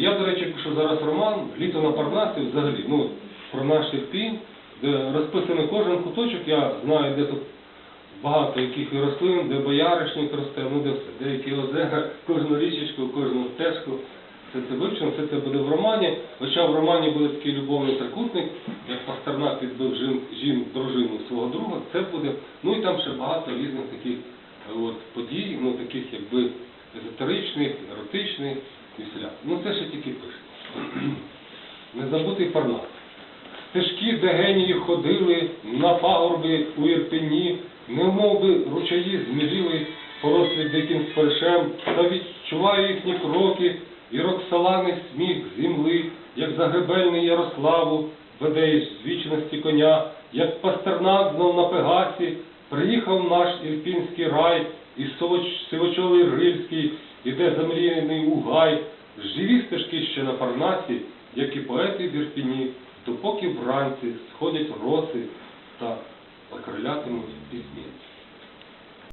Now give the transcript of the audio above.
Я, до речі, пишу зараз роман Літо на Парнасі взагалі, ну, про наш Ірпінь, де розписаний кожен куточок, я знаю, де тут багато яких рослин, де бояришник росте, ну де все, деякі озера, кожну річечку, кожну стежку. Все це вивчено, все це буде в романі. Хоча в романі буде такий любовний трикутник, як Пастернак відбив жін, жін дружину свого друга, це буде. Ну і там ще багато різних таких е, от, подій, ну таких якби езотеричних, еротичних всіляк. Ну це ще тільки пише. Незабутий Парнас. Стежки, де генії ходили, на пагорби у Ірпені, немов би ручаї зміліли, порослі диким спаршем, та відчуваю їхні кроки, і роксаланий сміх земли, як загребельний Ярославу, веде із вічності коня, як пастернак знов на Пегасі, приїхав наш ірпінський рай, і сивочолий Рильський, іде замріяний угай, живі стежки ще на Парнасі, як і поети в Ірпіні, допоки вранці сходять роси та окрилятимуть пісні.